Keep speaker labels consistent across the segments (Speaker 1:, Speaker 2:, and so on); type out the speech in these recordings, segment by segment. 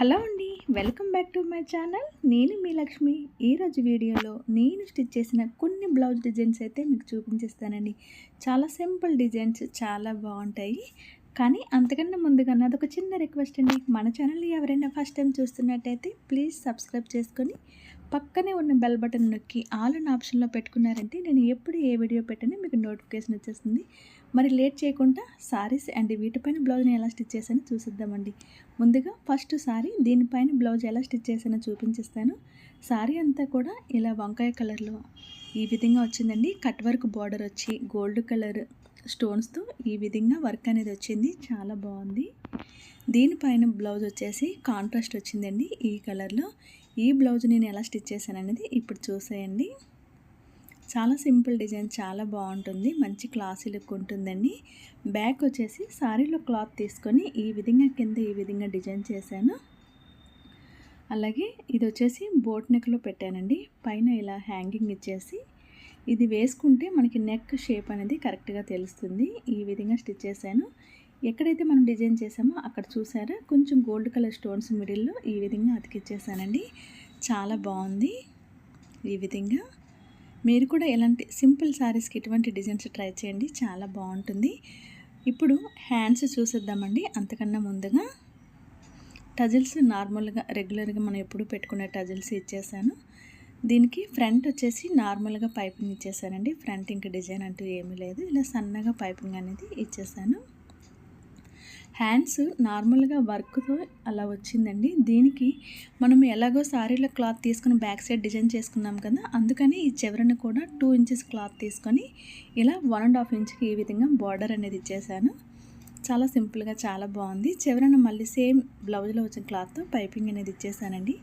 Speaker 1: Hello అండి welcome back to my channel. నేను మీ లక్ష్మి. ఈరోజు వీడియోలో నేను స్టిచ్ చేసిన కొన్ని బ్లౌజ్ డిజైన్స్ అయితే మీకు చూపించేస్తానండి. చాలా సింపుల్ డిజైన్స్ చాలా బాగుంటాయి. కానీ అంతకన్నా ముందుగా అదొక ఒక చిన్న రిక్వెస్ట్ అండి. మన ఛానల్ ఎవరైనా ఫస్ట్ టైం చూస్తున్నట్టయితే ప్లీజ్ సబ్స్క్రైబ్ చేసుకొని పక్కనే ఉన్న బెల్ బటన్ నొక్కి ఆల్ అండ్ ఆప్షన్లో పెట్టుకున్నారంటే నేను ఎప్పుడు ఏ వీడియో పెట్టినా మీకు నోటిఫికేషన్ వచ్చేస్తుంది. మరి లేట్ చేయకుండా సారీస్ అండ్ వీటిపైన బ్లౌజ్ని ఎలా స్టిచ్ చేశానో చూసిద్దామండి. ముందుగా ఫస్ట్ సారీ దీనిపైన బ్లౌజ్ ఎలా స్టిచ్ చేశానో చూపించేస్తాను. సారీ అంతా కూడా ఇలా వంకాయ కలర్లో ఈ విధంగా వచ్చిందండి. కట్ వర్క్ బార్డర్ వచ్చి గోల్డ్ కలర్ స్టోన్స్తో ఈ విధంగా వర్క్ అనేది వచ్చింది. చాలా బాగుంది. దీనిపైన బ్లౌజ్ వచ్చేసి కాంట్రాస్ట్ వచ్చిందండి ఈ కలర్లో ఈ బ్లౌజ్ నేను ఎలా స్టిచ్ చేశాను అనేది ఇప్పుడు చూసేయండి. చాలా సింపుల్ డిజైన్ చాలా బాగుంటుంది. మంచి క్లాసీ లుక్ ఉంటుందండి. బ్యాక్ వచ్చేసి సారీలో క్లాత్ తీసుకొని ఈ విధంగా కింద ఈ విధంగా డిజైన్ చేశాను. అలాగే ఇది వచ్చేసి బోట్ నెక్లో పెట్టానండి. పైన ఇలా హ్యాంగింగ్ ఇచ్చేసి ఇది వేసుకుంటే మనకి నెక్ షేప్ అనేది కరెక్ట్గా తెలుస్తుంది. ఈ విధంగా స్టిచ్ చేశాను. ఎక్కడైతే మనం డిజైన్ చేసామో అక్కడ చూసారా కొంచెం గోల్డ్ కలర్ స్టోన్స్ మిడిల్లో ఈ విధంగా అతికిచ్చేసానండి. చాలా బాగుంది ఈ విధంగా. మీరు కూడా ఎలాంటి సింపుల్ శారీస్కి ఇటువంటి డిజైన్స్ ట్రై చేయండి. చాలా బాగుంటుంది. ఇప్పుడు హ్యాండ్స్ చూసేద్దామండి. అంతకన్నా ముందుగా టజిల్స్ నార్మల్గా రెగ్యులర్గా మనం ఎప్పుడు పెట్టుకునే టజిల్స్ ఇచ్చేసాను. దీనికి ఫ్రంట్ వచ్చేసి నార్మల్గా పైపింగ్ ఇచ్చేసానండి. ఫ్రంట్ ఇంక డిజైన్ అంటూ ఏమీ లేదు. ఇలా సన్నగా పైపింగ్ అనేది ఇచ్చేసాను. హ్యాండ్స్ నార్మల్గా వర్క్తో అలా వచ్చిందండి. దీనికి మనం ఎలాగో సారీలో క్లాత్ తీసుకుని బ్యాక్ సైడ్ డిజైన్ చేసుకున్నాం కదా అందుకని ఈ చివరని కూడా టూ ఇంచెస్ క్లాత్ తీసుకొని ఇలా వన్ అండ్ హాఫ్ ఇంచ్కి ఈ విధంగా బార్డర్ అనేది ఇచ్చేసాను. చాలా సింపుల్గా చాలా బాగుంది. చివరన మళ్ళీ సేమ్ బ్లౌజ్లో వచ్చిన క్లాత్తో పైపింగ్ అనేది ఇచ్చేసానండి.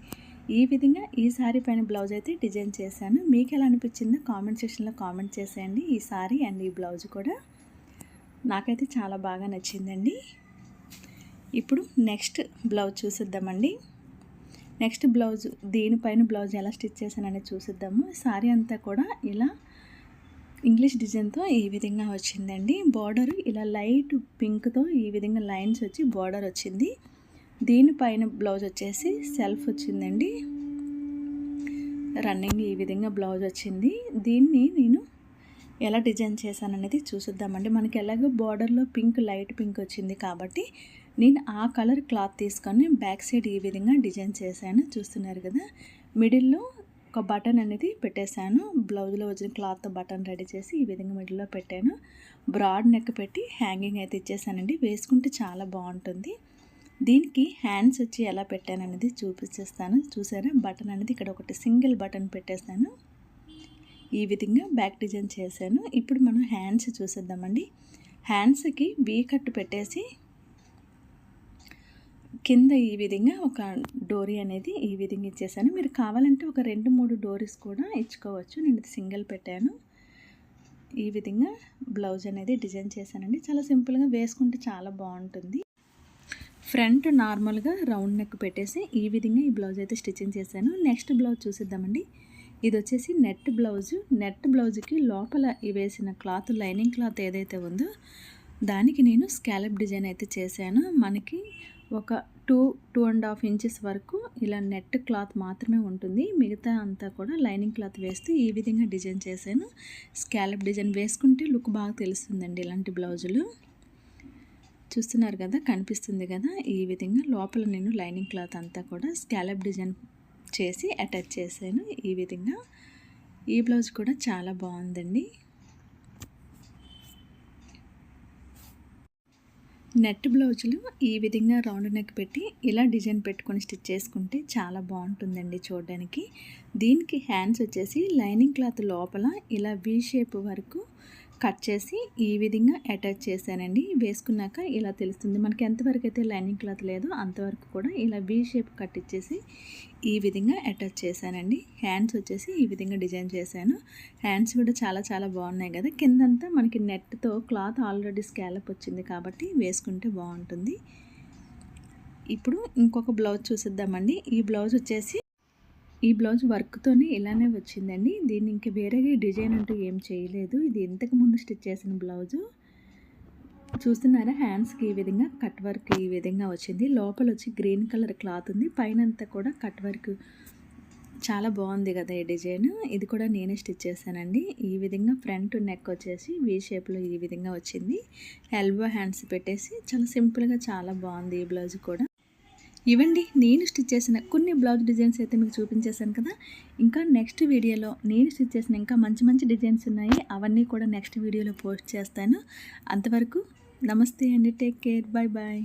Speaker 1: ఈ విధంగా ఈ సారీ పైన బ్లౌజ్ అయితే డిజైన్ చేశాను. మీకు ఎలా అనిపించిందో కామెంట్ సెక్షన్లో కామెంట్ చేసేయండి. ఈ సారీ అండ్ ఈ బ్లౌజ్ కూడా నాకైతే చాలా బాగా నచ్చిందండి. ఇప్పుడు నెక్స్ట్ బ్లౌజ్ చూసిద్దామండి. నెక్స్ట్ బ్లౌజ్ దీనిపైన బ్లౌజ్ ఎలా స్టిచ్ చేశాననేది చూసిద్దాము. శారీ అంతా కూడా ఇలా ఇంగ్లీష్ డిజైన్తో ఈ విధంగా వచ్చిందండి. బార్డర్ ఇలా లైట్ పింక్తో ఈ విధంగా లైన్స్ వచ్చి బార్డర్ వచ్చింది. దీనిపైన బ్లౌజ్ వచ్చేసి సెల్ఫ్ వచ్చిందండి. రన్నింగ్ ఈ విధంగా బ్లౌజ్ వచ్చింది. దీన్ని నేను ఎలా డిజైన్ చేశాను అనేది చూసిద్దామండి. మనకి ఎలాగో బార్డర్లో పింక్ లైట్ పింక్ వచ్చింది కాబట్టి నేను ఆ కలర్ క్లాత్ తీసుకొని బ్యాక్ సైడ్ ఈ విధంగా డిజైన్ చేశాను. చూస్తున్నారు కదా మిడిల్లో ఒక బటన్ అనేది పెట్టేశాను. బ్లౌజ్లో వచ్చిన క్లాత్ బటన్ రెడీ చేసి ఈ విధంగా మిడిల్లో పెట్టాను. బ్రాడ్ నెక్ పెట్టి హ్యాంగింగ్ అయితే ఇచ్చేసానండి వేసుకుంటే చాలా బాగుంటుంది. దీనికి హ్యాండ్స్ వచ్చి ఎలా పెట్టాను అనేది చూపించేస్తాను చూసారా? బటన్ అనేది ఇక్కడ ఒకటి సింగిల్ బటన్ పెట్టేశాను. ఈ విధంగా బ్యాక్ డిజైన్ చేశాను. ఇప్పుడు మనం హ్యాండ్స్ చూసేద్దామండి. హ్యాండ్స్కి వీ కట్టు పెట్టేసి కింద ఈ విధంగా ఒక డోరీ అనేది ఈ విధంగా ఇచ్చేసాను. మీరు కావాలంటే ఒక రెండు మూడు డోరీస్ కూడా ఇచ్చుకోవచ్చు. నేను సింగిల్ పెట్టాను. ఈ విధంగా బ్లౌజ్ అనేది డిజైన్ చేశానండి. చాలా సింపుల్గా వేసుకుంటే చాలా బాగుంటుంది. ఫ్రంట్ నార్మల్గా రౌండ్ నెక్ పెట్టేసి ఈ విధంగా ఈ బ్లౌజ్ అయితే స్టిచ్చింగ్ చేశాను. నెక్స్ట్ బ్లౌజ్ చూసిద్దామండి. ఇది వచ్చేసి నెట్ బ్లౌజు. నెట్ బ్లౌజ్కి లోపల వేసిన క్లాత్ లైనింగ్ క్లాత్ ఏదైతే ఉందో దానికి నేను స్కాలప్ డిజైన్ అయితే చేశాను. మనకి ఒక two two and half inches వరకు ఇలా నెట్ క్లాత్ మాత్రమే ఉంటుంది. మిగతా అంతా కూడా లైనింగ్ క్లాత్ వేస్తూ ఈ విధంగా డిజైన్ చేశాను. స్కాలప్ డిజైన్ వేసుకుంటే లుక్ బాగా తెలుస్తుందండి ఇలాంటి బ్లౌజులు. చూస్తున్నారు కదా కనిపిస్తుంది కదా? ఈ విధంగా లోపల నేను లైనింగ్ క్లాత్ అంతా కూడా స్కాలప్ డిజైన్ చేసి అటాచ్ చేశాను ఈ విధంగా. ఈ బ్లౌజ్ కూడా చాలా బాగుందండి. నెట్ బ్లౌజులు ఈ విధంగా రౌండ్ నెక్ పెట్టి ఇలా డిజైన్ పెట్టుకొని స్టిచ్ చేసుకుంటే చాలా బాగుంటుందండి చూడడానికి. దీనికి హ్యాండ్స్ వచ్చేసి లైనింగ్ క్లాత్ లోపల ఇలా వీ షేప్ వరకు కట్ చేసి ఈ విధంగా అటాచ్ చేశానండి. వేసుకున్నాక ఇలా తెలుస్తుంది. మనకి ఎంతవరకు అయితే లైనింగ్ క్లాత్ లేదో అంతవరకు కూడా ఇలా వీ షేప్ కట్ ఇచ్చేసి ఈ విధంగా అటాచ్ చేశానండి. హ్యాండ్స్ వచ్చేసి ఈ విధంగా డిజైన్ చేశాను. హ్యాండ్స్ కూడా చాలా చాలా బాగున్నాయి కదా. కిందంతా మనకి నెట్తో క్లాత్ ఆల్రెడీ స్కాలప్ వచ్చింది కాబట్టి వేసుకుంటే బాగుంటుంది. ఇప్పుడు ఇంకొక బ్లౌజ్ చూసిద్దామండి. ఈ బ్లౌజ్ వచ్చేసి ఈ బ్లౌజ్ వర్క్తోనే ఇలానే వచ్చిందండి. దీన్ని ఇంక వేరేగా డిజైన్ అంటూ ఏం చేయలేదు. ఇది ఇంతకు ముందు స్టిచ్ చేసిన బ్లౌజు. చూస్తున్నారా? హ్యాండ్స్కి ఈ విధంగా కట్ వర్క్ ఈ విధంగా వచ్చింది. లోపల వచ్చి గ్రీన్ కలర్ క్లాత్ ఉంది. పైన అంతా కూడా కట్ వర్క్ చాలా బాగుంది కదా ఈ డిజైన్. ఇది కూడా నేనే స్టిచ్ చేశానండి. ఈ విధంగా ఫ్రంట్ నెక్ వచ్చేసి వీ షేప్లో ఈ విధంగా వచ్చింది. ఎల్బో హ్యాండ్స్ పెట్టేసి చాలా సింపుల్గా చాలా బాగుంది ఈ బ్లౌజ్ కూడా. ఇవండి నేను స్టిచ్ చేసిన కొన్ని బ్లౌజ్ డిజైన్స్ అయితే మీకు చూపించేశాను కదా. ఇంకా నెక్స్ట్ వీడియోలో నేను స్టిచ్ చేసిన ఇంకా మంచి మంచి డిజైన్స్ ఉన్నాయి అవన్నీ కూడా నెక్స్ట్ వీడియోలో పోస్ట్ చేస్తాను. అంతవరకు నమస్తే అండి టేక్ కేర్ బాయ్ బాయ్